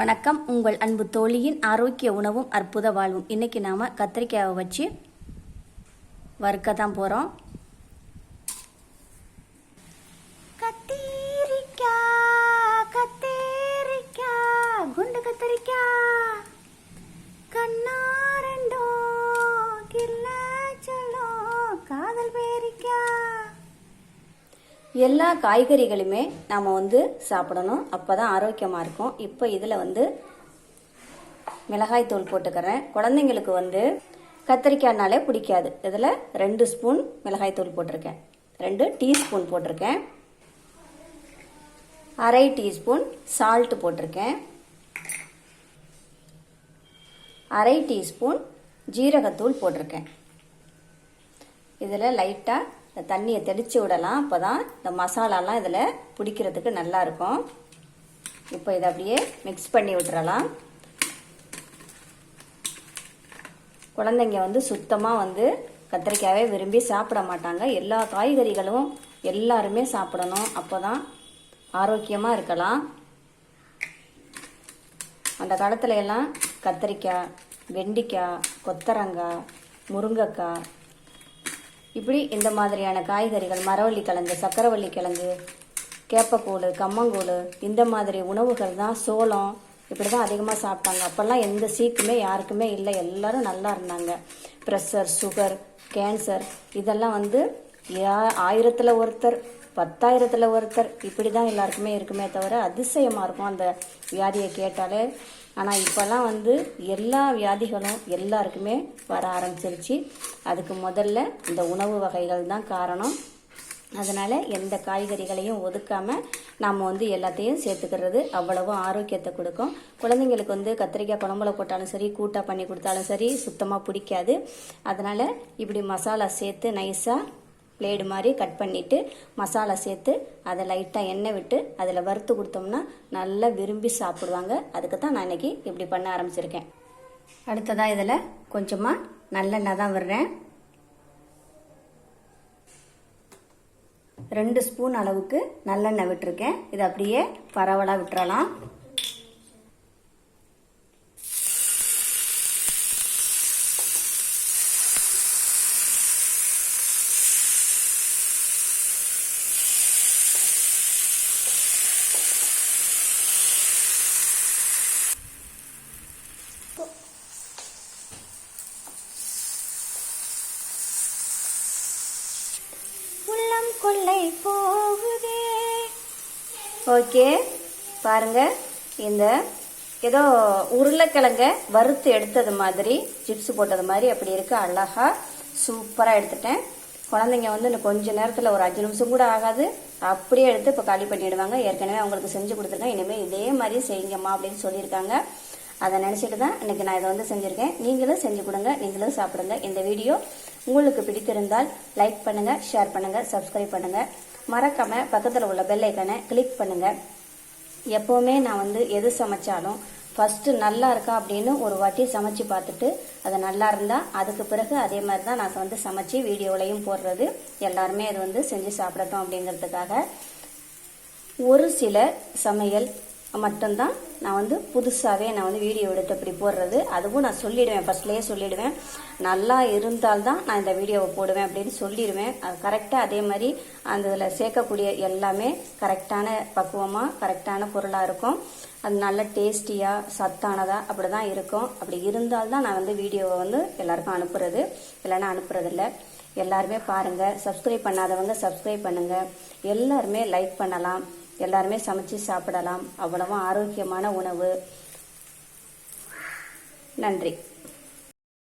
வணக்கம். உங்கள் அன்பு தோழியின் ஆரோக்கிய உணவும் அற்புத வாழ்வும். இன்றைக்கி நாம் கத்திரிக்காயை வச்சு வறுக்க தான் போகிறோம் எல்லா காய்கறிகளுமே நாம் வந்து சாப்பிடணும். அப்போ தான் ஆரோக்கியமாக இருக்கும். இப்போ இதில் வந்து மிளகாய் தூள் போட்டுக்கிறேன். குழந்தைங்களுக்கு வந்து கத்திரிக்காய்னாலே பிடிக்காது. இதில் ரெண்டு ஸ்பூன் மிளகாய் தூள் போட்டிருக்கேன். ரெண்டு டீஸ்பூன் போட்டிருக்கேன். அரை டீஸ்பூன் சால்ட்டு போட்டிருக்கேன். அரை டீஸ்பூன் ஜீரகத்தூள் போட்டிருக்கேன். இதில் லைட்டாக தண்ணியை தெளித்து விடலாம். அப்போ தான் இந்த மசாலாலாம் இதில் பிடிக்கிறதுக்கு நல்லா இருக்கும் இப்போ இதை அப்படியே மிக்ஸ் பண்ணி விட்டுறலாம். குழந்தைங்க வந்து சுத்தமாக வந்து கத்திரிக்காயே விரும்பி சாப்பிட மாட்டாங்க. எல்லா காய்கறிகளும் எல்லாருமே சாப்பிடணும். அப்போ தான் ஆரோக்கியமாக இருக்கலாம். அந்த காலத்துல எல்லாம் கத்திரிக்காய் வெண்டிக்காய் கொத்தரங்காய் முருங்கைக்காய் இப்படி இந்த மாதிரியான காய்கறிகள் மரவள்ளி கிழங்கு சக்கரவள்ளி கிழங்கு கேப்பக்கூழ் கம்மங்கூழ் இந்த மாதிரி உணவுகள் தான் சோளம். இப்படி தான் அதிகமாக சாப்பிட்டாங்க. அப்போல்லாம் எந்த சீக்குமே யாருக்குமே இல்லை. எல்லாரும் நல்லா இருந்தாங்க. ப்ரெஷர் சுகர் கேன்சர் இதெல்லாம் வந்து ஆயிரத்தில் ஒருத்தர். பத்தாயிரத்தில் ஒருத்தர். இப்படி தான் எல்லாருக்குமே இருக்குமே தவிர அதிசயமாக இருக்கும் அந்த வியாதியை கேட்டாலே. ஆனால் இப்போல்லாம் வந்து எல்லா வியாதிகளும் எல்லாருக்குமே வர ஆரம்பிச்சிருச்சு. அதுக்கு முதல்ல இந்த உணவு வகைகள் தான் காரணம். அதனால் எந்த காய்கறிகளையும் ஒதுக்காமல் நாம் வந்து எல்லாத்தையும் சேர்த்துக்கிறது அவ்வளவும் ஆரோக்கியத்தை கொடுக்கும். குழந்தைங்களுக்கு வந்து கத்திரிக்காய் குழம்புல போட்டாலும் சரி கூட்டாக பண்ணி கொடுத்தாலும் சரி சுத்தமாக பிடிக்காது. அதனால் இப்படி மசாலா சேர்த்து நைஸாக பிளேடு மாதிரி கட் பண்ணிவிட்டு மசாலா சேர்த்து அதை லைட்டாக எண்ணெய் விட்டு அதில் வறுத்து கொடுத்தோம்னா நல்லா விரும்பி சாப்பிடுவாங்க. அதுக்கு தான் நான் இன்றைக்கி இப்படி பண்ண ஆரம்பிச்சிருக்கேன். அடுத்ததாக இதில் கொஞ்சமாக நல்லெண்ணெய் தான் விடுறேன். ரெண்டு ஸ்பூன் அளவுக்கு நல்லெண்ணெய் விட்டுருக்கேன். இதை அப்படியே பரவலாக விட்டுறலாம். கொள்ளை போகுதே. ஓகே பாருங்க. இந்த ஏதோ உருளைக்கிழங்க வறுத்து எடுத்தது மாதிரி சிப்ஸ் போட்டது மாதிரி அப்படி இருக்கு. அழகா சூப்பராக எடுத்துட்டேன். குழந்தைங்க வந்து இன்னும் கொஞ்ச நேரத்தில் ஒரு அஞ்சு நிமிஷம் கூட ஆகாது. அப்படியே எடுத்து இப்போ காலி பண்ணிடுவாங்க. ஏற்கனவே அவங்களுக்கு செஞ்சு கொடுத்துருக்கேன். இனிமேல் இதே மாதிரி செய்யுங்கம்மா அப்படின்னு சொல்லியிருக்காங்க. அதை நினச்சிட்டு தான் இன்னைக்கு நான் இதை வந்து செஞ்சுருக்கேன். நீங்களும் செஞ்சு கொடுங்க. நீங்களும் சாப்பிடுங்க. இந்த வீடியோ உங்களுக்கு பிடித்திருந்தால் லைக் பண்ணுங்கள் ஷேர் பண்ணுங்கள் சப்ஸ்கிரைப் பண்ணுங்கள் மறக்காமல் பக்கத்தில் உள்ள பெல்லைக்கனை கிளிக் பண்ணுங்கள் எப்போவுமே நான் வந்து எது சமைச்சாலும் ஃபஸ்ட்டு நல்லா இருக்கா அப்படின்னு ஒரு வாட்டி சமைச்சு பார்த்துட்டு அது நல்லா இருந்தால் அதுக்கு பிறகு அதே மாதிரி தான் நான் வந்து சமைச்சு வீடியோலையும் போடுறது. எல்லாருமே அது வந்து செஞ்சு சாப்பிடட்டும் அப்படிங்கிறதுக்காக ஒரு சில சமையல் மட்டும்தான் நான் வந்து புதுசாகவே நான் வந்து வீடியோ எடுத்து அப்படி போடுறது. அதுவும் நான் சொல்லிடுவேன். ஃபஸ்ட்லேயே சொல்லிடுவேன். நல்லா இருந்தால்தான் நான் இந்த வீடியோவை போடுவேன் அப்படின்னு சொல்லிடுவேன். அது கரெக்டாக அதே மாதிரி அந்த இதில் சேர்க்கக்கூடிய எல்லாமே கரெக்டான பக்குவமாக கரெக்டான பொருளாக இருக்கும். அது நல்ல டேஸ்டியாக சத்தானதாக அப்படி தான் இருக்கும். அப்படி இருந்தால்தான் நான் வந்து வீடியோவை வந்து எல்லாருக்கும் அனுப்புறது. இல்லைன்னா அனுப்புறதில்ல. எல்லாருமே பாருங்கள் சப்ஸ்கிரைப் பண்ணாதவங்க சப்ஸ்கிரைப் பண்ணுங்கள் எல்லாருமே லைக் பண்ணலாம். எல்லாருமே சமைச்சு சாப்பிடலாம். அவ்வளவும் ஆரோக்கியமான உணவு. நன்றி.